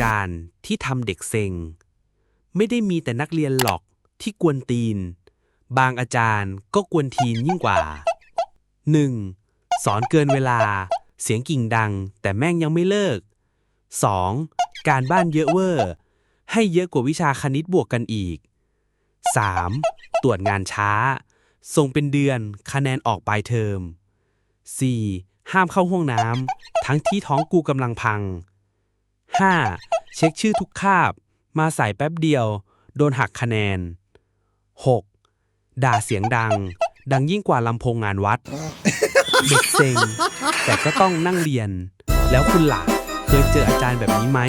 จารย์ที่ทำเด็กเซ็ง ไม่ได้มีแต่นักเรียนหรอกที่กวนตีน บางอาจารย์ก็กวนทีนยิ่งกว่า 1. สอนเกินเวลา เสียงกิ่งดัง แต่แม่งยังไม่เลิก 2. การบ้านเยอะเวอร์ ให้เยอะกว่าวิชาคณิตบวกกันอีก 3. ตรวจงานช้า ส่งเป็นเดือนคะแนนออกปลายเทอม 4. ห้ามเข้าห้องน้ำทั้งที่ท้องกูกำลังพัง 5. เช็คชื่อทุกคาบ มาใส่แป๊บเดียว โดนหักคะแนน 6. ด่าเสียงดัง ดังยิ่งกว่าลำโพงงานวัด เด็กเซ็ง แต่ก็ต้องนั่งเรียน แล้วคุณหลักเคยเจออาจารย์แบบนี้ไหม